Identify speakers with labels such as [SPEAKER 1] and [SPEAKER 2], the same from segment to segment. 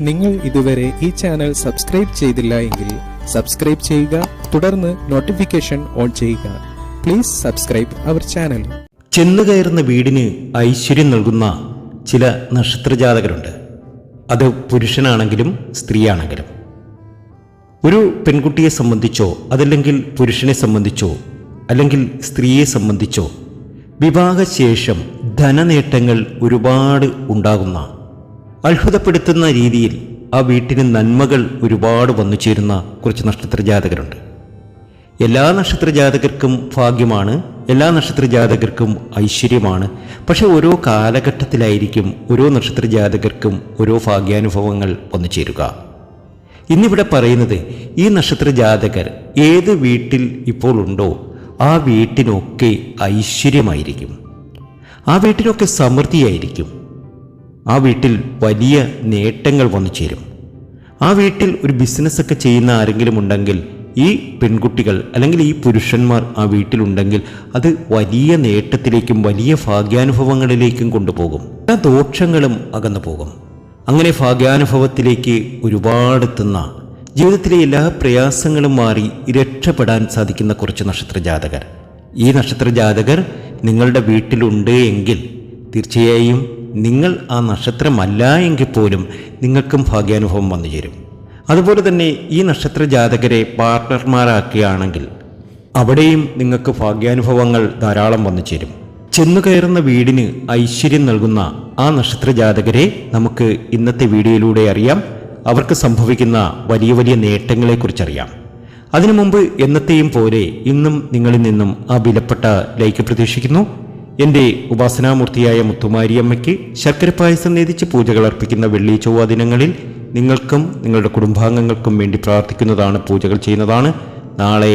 [SPEAKER 1] നിങ്ങൾ ഇതുവരെ ഈ ചാനൽ സബ്സ്ക്രൈബ് ചെയ്തില്ല എങ്കിൽ സബ്സ്ക്രൈബ് ചെയ്യുക തുടർന്ന് നോട്ടിഫിക്കേഷൻ ഓൺ ചെയ്യുക. പ്ലീസ് സബ്സ്ക്രൈബ് അവർ ചാനൽ
[SPEAKER 2] ചെന്നു കയറുന്ന വീടിന് ഐശ്വര്യം നൽകുന്ന ചില നക്ഷത്രജാതകരുണ്ട്. അത് പുരുഷനാണെങ്കിലും സ്ത്രീയാണെങ്കിലും. ഒരു പെൺകുട്ടിയെ സംബന്ധിച്ചോ അതല്ലെങ്കിൽ പുരുഷനെ സംബന്ധിച്ചോ അല്ലെങ്കിൽ സ്ത്രീയെ സംബന്ധിച്ചോ വിവാഹശേഷം ധനനേട്ടങ്ങൾ ഒരുപാട് ഉണ്ടാകുന്ന അത്ഭുതപ്പെടുത്തുന്ന രീതിയിൽ ആ വീട്ടിന് നന്മകൾ ഒരുപാട് വന്നു ചേരുന്ന കുറച്ച് നക്ഷത്ര ജാതകരുണ്ട്. എല്ലാ നക്ഷത്ര ജാതകർക്കും ഭാഗ്യമാണ് എല്ലാ നക്ഷത്ര ജാതകർക്കും ഐശ്വര്യമാണ്. പക്ഷെ ഓരോ കാലഘട്ടത്തിലായിരിക്കും ഓരോ നക്ഷത്ര ജാതകർക്കും ഓരോ ഭാഗ്യാനുഭവങ്ങൾ വന്നു ചേരുക. ഇന്നിവിടെ പറയുന്നത് ഈ നക്ഷത്ര ജാതകർ ഏത് വീട്ടിൽ ഇപ്പോൾ ഉണ്ടോ ആ വീട്ടിനൊക്കെ ഐശ്വര്യമായിരിക്കും. ആ വീട്ടിനൊക്കെ സമൃദ്ധിയായിരിക്കും. ആ വീട്ടിൽ വലിയ നേട്ടങ്ങൾ വന്നു ചേരും. ആ വീട്ടിൽ ഒരു ബിസിനസ്സൊക്കെ ചെയ്യുന്ന ആരെങ്കിലും ഉണ്ടെങ്കിൽ ഈ പെൺകുട്ടികൾ അല്ലെങ്കിൽ ഈ പുരുഷന്മാർ ആ വീട്ടിലുണ്ടെങ്കിൽ അത് വലിയ നേട്ടത്തിലേക്കും വലിയ ഭാഗ്യാനുഭവങ്ങളിലേക്കും കൊണ്ടുപോകും. എല്ലാ ദോഷങ്ങളും അകന്നു പോകും അങ്ങനെ ഭാഗ്യാനുഭവത്തിലേക്ക് ഒരുപാട് എത്തുന്ന ജീവിതത്തിലെ എല്ലാ പ്രയാസങ്ങളും മാറി രക്ഷപ്പെടാൻ സാധിക്കുന്ന കുറച്ച് നക്ഷത്ര ജാതകർ ഈ നക്ഷത്ര ജാതകർ നിങ്ങളുടെ വീട്ടിലുണ്ട് എങ്കിൽ തീർച്ചയായും നിങ്ങൾ ആ നക്ഷത്രമല്ല എങ്കിൽ പോലും നിങ്ങൾക്കും ഭാഗ്യാനുഭവം വന്നു ചേരും. അതുപോലെ തന്നെ ഈ നക്ഷത്ര ജാതകരെ പാർട്ട്ണർമാരാക്കുകയാണെങ്കിൽ അവിടെയും നിങ്ങൾക്ക് ഭാഗ്യാനുഭവങ്ങൾ ധാരാളം വന്നു ചേരും. ചെന്നു കയറുന്ന വീടിന് ഐശ്വര്യം നൽകുന്ന ആ നക്ഷത്ര ജാതകരെ നമുക്ക് ഇന്നത്തെ വീഡിയോയിലൂടെ അറിയാം. അവർക്ക് സംഭവിക്കുന്ന വലിയ വലിയ നേട്ടങ്ങളെക്കുറിച്ചറിയാം. അതിനു മുമ്പ് എന്നത്തെയും പോലെ ഇന്നും നിങ്ങളിൽ നിന്നും ആ വിലപ്പെട്ട ലൈക്ക് പ്രതീക്ഷിക്കുന്നു. എന്റെ ഉപാസനാമൂർത്തിയായ മുത്തുമാരിയമ്മയ്ക്ക് ശർക്കര പായസം നേതിച്ച് പൂജകൾ അർപ്പിക്കുന്ന വെള്ളി ചൊവ്വ ദിനങ്ങളിൽ നിങ്ങൾക്കും നിങ്ങളുടെ കുടുംബാംഗങ്ങൾക്കും വേണ്ടി പ്രാർത്ഥിക്കുന്നതാണ് പൂജകൾ ചെയ്യുന്നതാണ്. നാളെ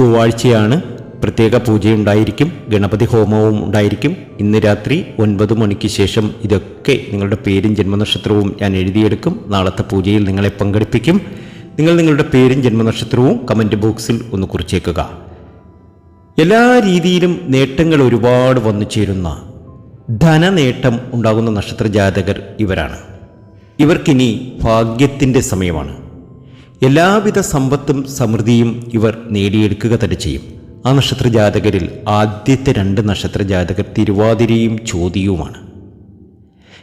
[SPEAKER 2] ചൊവ്വാഴ്ചയാണ് പ്രത്യേക പൂജയുണ്ടായിരിക്കും ഗണപതി ഹോമവും ഉണ്ടായിരിക്കും. ഇന്ന് രാത്രി ഒൻപത് മണിക്ക് ശേഷം ഇതൊക്കെ നിങ്ങളുടെ പേരും ജന്മനക്ഷത്രവും ഞാൻ എഴുതിയെടുക്കും. നാളത്തെ പൂജയിൽ നിങ്ങളെ പങ്കെടുപ്പിക്കും. നിങ്ങൾ നിങ്ങളുടെ പേരും ജന്മനക്ഷത്രവും കമന്റ് ബോക്സിൽ ഒന്ന് കുറിച്ചേക്കുക. എല്ലാ രീതിയിലും നേട്ടങ്ങൾ ഒരുപാട് വന്നു ചേരുന്ന ധനനേട്ടം ഉണ്ടാകുന്ന നക്ഷത്ര ജാതകർ ഇവരാണ്. ഇവർക്കിനി ഭാഗ്യത്തിന്റെ സമയമാണ്. എല്ലാവിധ സമ്പത്തും സമൃദ്ധിയും ഇവർ നേടിയെടുക്കുക തന്നെ ചെയ്യും. ആ നക്ഷത്ര ജാതകരിൽ ആദ്യത്തെ രണ്ട് നക്ഷത്ര ജാതകർ തിരുവാതിരയും ചോദ്യവുമാണ്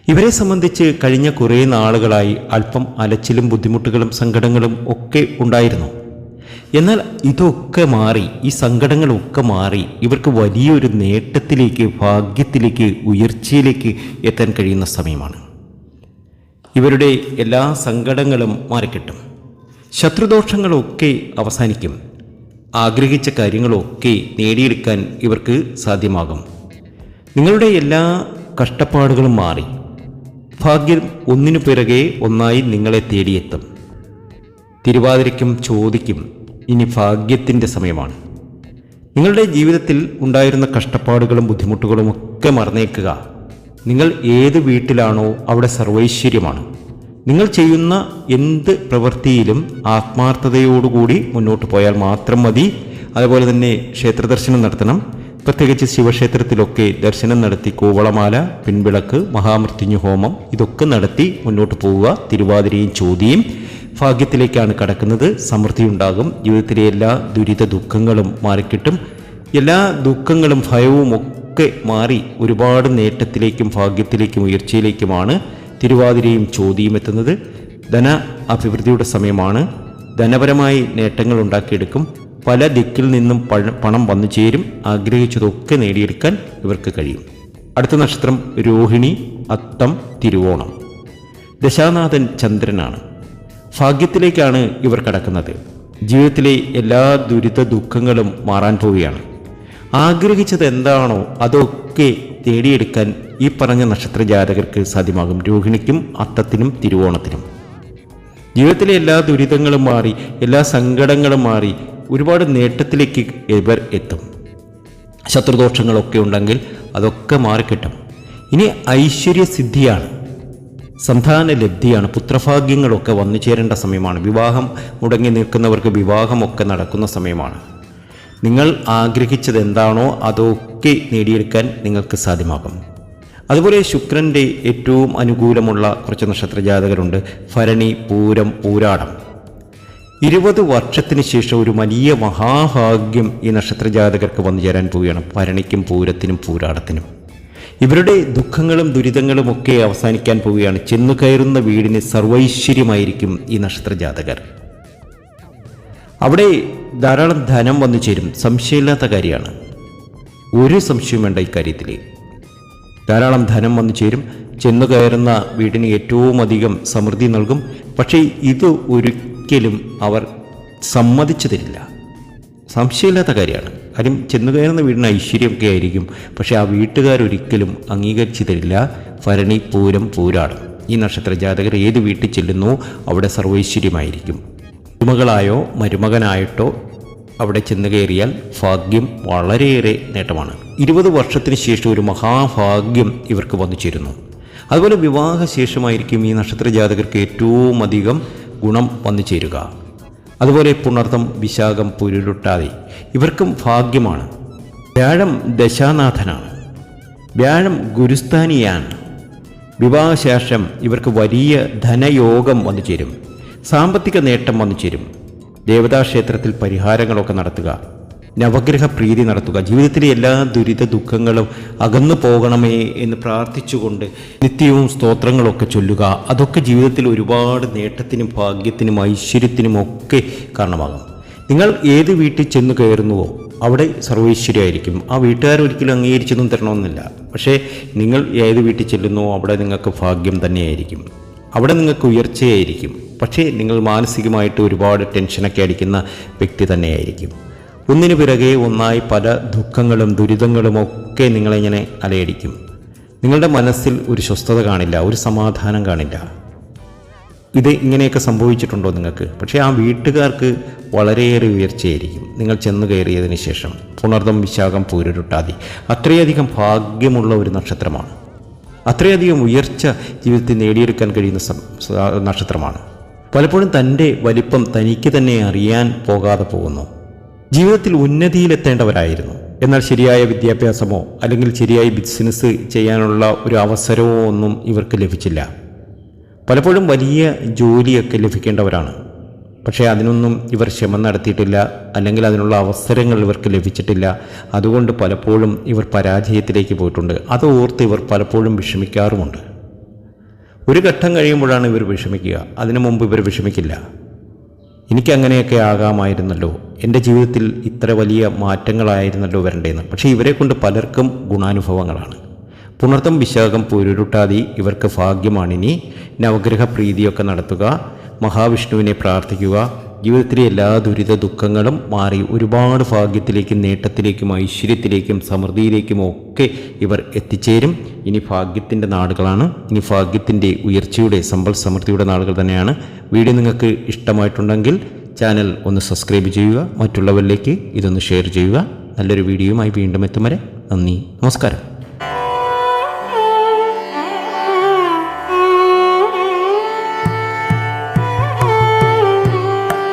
[SPEAKER 2] ഇവരെ സംബന്ധിച്ച് കഴിഞ്ഞ കുറേ നാളുകളായി അല്പം അലച്ചിലും ബുദ്ധിമുട്ടുകളും സങ്കടങ്ങളും ഒക്കെ ഉണ്ടായിരുന്നു. എന്നാൽ ഇതൊക്കെ മാറി ഈ സങ്കടങ്ങളൊക്കെ മാറി ഇവർക്ക് വലിയൊരു നേട്ടത്തിലേക്ക് ഭാഗ്യത്തിലേക്ക് ഉയർച്ചയിലേക്ക് എത്താൻ കഴിയുന്ന സമയമാണ്. ഇവരുടെ എല്ലാ സങ്കടങ്ങളും മാറിക്കിട്ടും. ശത്രുദോഷങ്ങളൊക്കെ അവസാനിക്കും. ആഗ്രഹിച്ച കാര്യങ്ങളൊക്കെ നേടിയെടുക്കാൻ ഇവർക്ക് സാധ്യമാകും. നിങ്ങളുടെ എല്ലാ കഷ്ടപ്പാടുകളും മാറി. ഭാഗ്യം ഒന്നിനു പിറകെ ഒന്നായി നിങ്ങളെ തേടിയെത്തും. തിരുവാതിരയ്ക്കും ചോദിക്കും ഇനി ഭാഗ്യത്തിന്റെ സമയമാണ്. നിങ്ങളുടെ ജീവിതത്തിൽ ഉണ്ടായിരുന്ന കഷ്ടപ്പാടുകളും ബുദ്ധിമുട്ടുകളും ഒക്കെ മറന്നേക്കുക. നിങ്ങൾ ഏത് വീട്ടിലാണോ അവിടെ സർവൈശ്വര്യമാണ്. നിങ്ങൾ ചെയ്യുന്ന എന്ത് പ്രവൃത്തിയിലും ആത്മാർത്ഥതയോടുകൂടി മുന്നോട്ട് പോയാൽ മാത്രം മതി. അതുപോലെ തന്നെ ക്ഷേത്ര ദർശനം നടത്തണം. പ്രത്യേകിച്ച് ശിവക്ഷേത്രത്തിലൊക്കെ ദർശനം നടത്തി കൂവളമാല പിൻവിളക്ക് മഹാമൃത്യുഞ്ഞു ഹോമം ഇതൊക്കെ നടത്തി മുന്നോട്ട് പോവുക. തിരുവാതിരയും ചോദ്യം ഭാഗ്യത്തിലേക്കാണ് കടക്കുന്നത്. സമൃദ്ധി ഉണ്ടാകും ജീവിതത്തിലെ എല്ലാ ദുരിത ദുഃഖങ്ങളും മാറിക്കിട്ടും. എല്ലാ ദുഃഖങ്ങളും ഭയവും ഒക്കെ മാറി ഒരുപാട് നേട്ടത്തിലേക്കും ഭാഗ്യത്തിലേക്കും ഉയർച്ചയിലേക്കുമാണ് തിരുവാതിരയും ചോദ്യം എത്തുന്നത് ധന അഭിവൃദ്ധിയുടെ സമയമാണ്. ധനപരമായി നേട്ടങ്ങൾ ഉണ്ടാക്കിയെടുക്കും. പല ദിക്കിൽ നിന്നും പണം വന്നു ചേരും. ആഗ്രഹിച്ചതൊക്കെ നേടിയെടുക്കാൻ ഇവർക്ക് കഴിയും. അടുത്ത നക്ഷത്രം രോഹിണി അത്തം തിരുവോണം. ദശാനാഥൻ ചന്ദ്രനാണ്. ഭാഗ്യത്തിലേക്കാണ് ഇവർ കടക്കുന്നത്. ജീവിതത്തിലെ എല്ലാ ദുരിത ദുഃഖങ്ങളും മാറാൻ പോവുകയാണ്. ആഗ്രഹിച്ചത് എന്താണോ അതൊക്കെ നേടിയെടുക്കാൻ ഈ പറഞ്ഞ നക്ഷത്ര ജാതകർക്ക് സാധ്യമാകും. രോഹിണിക്കും അത്തത്തിനും തിരുവോണത്തിനും. ജീവിതത്തിലെ എല്ലാ ദുരിതങ്ങളും മാറി എല്ലാ സങ്കടങ്ങളും മാറി ഒരുപാട് നേട്ടത്തിലേക്ക് ഇവർ എത്തും. ശത്രുദോഷങ്ങളൊക്കെ ഉണ്ടെങ്കിൽ അതൊക്കെ മാറിക്കിട്ടും. ഇനി ഐശ്വര്യസിദ്ധിയാണ്. സന്താന ലബ്ധിയാണ് പുത്രഭാഗ്യങ്ങളൊക്കെ വന്നു ചേരേണ്ട സമയമാണ്. വിവാഹം മുടങ്ങി നിൽക്കുന്നവർക്ക് വിവാഹമൊക്കെ നടക്കുന്ന സമയമാണ്. നിങ്ങൾ ആഗ്രഹിച്ചത് എന്താണോ അതൊക്കെ നേടിയെടുക്കാൻ നിങ്ങൾക്ക് സാധ്യമാകും. അതുപോലെ ശുക്രന്റെ ഏറ്റവും അനുകൂലമുള്ള കുറച്ച് നക്ഷത്ര ജാതകരുണ്ട് ഭരണി പൂരം പൂരാടം. ഇരുപത് വർഷത്തിന് ശേഷം ഒരു വലിയ മഹാഭാഗ്യം ഈ നക്ഷത്ര ജാതകർക്ക് വന്നു ചേരാൻ പോവുകയാണ്. ഭരണിക്കും പൂരത്തിനും പൂരാടത്തിനും. ഇവരുടെ ദുഃഖങ്ങളും ദുരിതങ്ങളും ഒക്കെ അവസാനിക്കാൻ പോവുകയാണ്. ചെന്നു കയറുന്ന വീടിന് സർവൈശ്വര്യമായിരിക്കും ഈ നക്ഷത്ര ജാതകർ അവിടെ ധാരാളം ധനം വന്നു ചേരും. സംശയമില്ലാത്ത കാര്യമാണ്. ഒരു സംശയവും വേണ്ട ഇക്കാര്യത്തിൽ ധാരാളം ധനം വന്നു ചേരും. ചെന്നു കയറുന്ന വീടിന് ഏറ്റവും അധികം സമൃദ്ധി നൽകും. പക്ഷേ ഇത് ഒരിക്കലും അവർ സമ്മതിച്ചു തരില്ല സംശയമില്ലാത്ത കാര്യമാണ്. കാര്യം ചെന്നു കയറുന്ന വീടിന് ഐശ്വര്യമൊക്കെ ആയിരിക്കും. പക്ഷേ ആ വീട്ടുകാരൊരിക്കലും അംഗീകരിച്ചു തരില്ല ഭരണി പൂരം പൂരാണ് ഈ നക്ഷത്ര ജാതകർ ഏത് വീട്ടിൽ ചെല്ലുന്നു അവിടെ സർവൈശ്വര്യമായിരിക്കും. മരുമകളായോ മരുമകനായിട്ടോ അവിടെ ചെന്ന് കയറിയാൽ ഭാഗ്യം വളരെയേറെ നേട്ടമാണ്. ഇരുപത് വർഷത്തിന് ശേഷം ഒരു മഹാഭാഗ്യം ഇവർക്ക് വന്നു ചേരുന്നു. അതുപോലെ വിവാഹശേഷമായിരിക്കും ഈ നക്ഷത്ര ജാതകർക്ക് ഏറ്റവും അധികം ഗുണം വന്നു ചേരുക. അതുപോലെ പുണർത്തം വിശാഖം പുരുരുട്ടാതി ഇവർക്കും ഭാഗ്യമാണ്. വ്യാഴം ദശാനാഥനാണ്. വ്യാഴം ഗുരുസ്ഥാനിയാണ്. വിവാഹശേഷം ഇവർക്ക് വലിയ ധനയോഗം വന്നു ചേരും. സാമ്പത്തിക നേട്ടം വന്നു ചേരും. ദേവതാക്ഷേത്രത്തിൽ പരിഹാരങ്ങളൊക്കെ നടത്തുക. നവഗ്രഹ പ്രീതി നടത്തുക. ജീവിതത്തിലെ എല്ലാ ദുരിത ദുഃഖങ്ങളും അകന്നു പോകണമേ എന്ന് പ്രാർത്ഥിച്ചുകൊണ്ട് നിത്യവും സ്തോത്രങ്ങളൊക്കെ ചൊല്ലുക. അതൊക്കെ ജീവിതത്തിൽ ഒരുപാട് നേട്ടത്തിനും ഭാഗ്യത്തിനും ഐശ്വര്യത്തിനും ഒക്കെ കാരണമാകും. നിങ്ങൾ ഏത് വീട്ടിൽ ചെന്ന് കയറുന്നുവോ അവിടെ സർവൈശ്വര്യമായിരിക്കും ആ വീട്ടുകാർ ഒരിക്കലും അംഗീകരിച്ചൊന്നും തരണമെന്നില്ല. പക്ഷേ നിങ്ങൾ ഏത് വീട്ടിൽ ചെല്ലുന്നുവോ അവിടെ നിങ്ങൾക്ക് ഭാഗ്യം തന്നെയായിരിക്കും. അവിടെ നിങ്ങൾക്ക് ഉയർച്ചയായിരിക്കും. പക്ഷേ നിങ്ങൾ മാനസികമായിട്ട് ഒരുപാട് ടെൻഷനൊക്കെ അടിക്കുന്ന വ്യക്തി തന്നെയായിരിക്കും. ഒന്നിനു പിറകെ ഒന്നായി പല ദുഃഖങ്ങളും ദുരിതങ്ങളും ഒക്കെ നിങ്ങളിങ്ങനെ അലയടിക്കും. നിങ്ങളുടെ മനസ്സിൽ ഒരു സ്വസ്ഥത കാണില്ല ഒരു സമാധാനം കാണില്ല. ഇത് ഇങ്ങനെയൊക്കെ സംഭവിച്ചിട്ടുണ്ടോ നിങ്ങൾക്ക്? പക്ഷേ ആ വീട്ടുകാർക്ക് വളരെയേറെ ഉയർച്ചയായിരിക്കും. നിങ്ങൾ ചെന്ന് കയറിയതിന് ശേഷം പുണർദം വിശാഖം പൂരുരുട്ടാതി. അത്രയധികം ഭാഗ്യമുള്ള ഒരു നക്ഷത്രമാണ്. അത്രയധികം ഉയർച്ച ജീവിതത്തിൽ നേടിയെടുക്കാൻ കഴിയുന്ന നക്ഷത്രമാണ്. പലപ്പോഴും തന്റെ വലിപ്പം തനിക്ക് തന്നെ അറിയാൻ പോകാതെ പോകുന്നു. ജീവിതത്തിൽ ഉന്നതിയിലെത്തേണ്ടവരായിരുന്നു. എന്നാൽ ശരിയായ വിദ്യാഭ്യാസമോ അല്ലെങ്കിൽ ശരിയായ ബിസിനസ് ചെയ്യാനുള്ള ഒരു അവസരമോ ഒന്നും ഇവർക്ക് ലഭിച്ചില്ല. പലപ്പോഴും വലിയ ജോലിയൊക്കെ ലഭിക്കേണ്ടവരാണ്. പക്ഷേ അതിനൊന്നും ഇവർ ശ്രമം നടത്തിയിട്ടില്ല. അല്ലെങ്കിൽ അതിനുള്ള അവസരങ്ങൾ ഇവർക്ക് ലഭിച്ചിട്ടില്ല. അതുകൊണ്ട് പലപ്പോഴും ഇവർ പരാജയത്തിലേക്ക് പോയിട്ടുണ്ട്. അത് ഓർത്ത് ഇവർ പലപ്പോഴും വിഷമിക്കാറുമുണ്ട്. ഒരു ഘട്ടം കഴിയുമ്പോഴാണ് ഇവർ വിഷമിക്കുക. അതിനു മുമ്പ് ഇവർ വിഷമിക്കില്ല. എനിക്കങ്ങനെയൊക്കെ ആകാമായിരുന്നല്ലോ. എന്റെ ജീവിതത്തിൽ ഇത്ര വലിയ മാറ്റങ്ങളായിരുന്നല്ലോ വരണ്ടേന്ന് പക്ഷേ ഇവരെ കൊണ്ട് പലർക്കും ഗുണാനുഭവങ്ങളാണ്. പുണർത്തം വിശാഖം പൂരുരുട്ടാതി ഇവർക്ക് ഭാഗ്യമാണിനി. നവഗ്രഹ പ്രീതിയൊക്കെ നടത്തുക. മഹാവിഷ്ണുവിനെ പ്രാർത്ഥിക്കുക. ജീവിതത്തിലെ എല്ലാ ദുരിത ദുഃഖങ്ങളും മാറി ഒരുപാട് ഭാഗ്യത്തിലേക്കും നേട്ടത്തിലേക്കും ഐശ്വര്യത്തിലേക്കും സമൃദ്ധിയിലേക്കും ഒക്കെ ഇവർ എത്തിച്ചേരും. ഇനി ഭാഗ്യത്തിന്റെ നാടുകളാണ് ഇനി ഭാഗ്യത്തിന്റെ ഉയർച്ചയുടെ സമ്പൽ സമൃദ്ധിയുടെ നാടുകൾ തന്നെയാണ്. വീഡിയോ നിങ്ങൾക്ക് ഇഷ്ടമായിട്ടുണ്ടെങ്കിൽ ചാനൽ ഒന്ന് സബ്സ്ക്രൈബ് ചെയ്യുക. മറ്റുള്ളവരിലേക്ക് ഇതൊന്ന് ഷെയർ ചെയ്യുക. നല്ലൊരു വീഡിയോയുമായി വീണ്ടും എത്തും വരെ നന്ദി. നമസ്കാരം.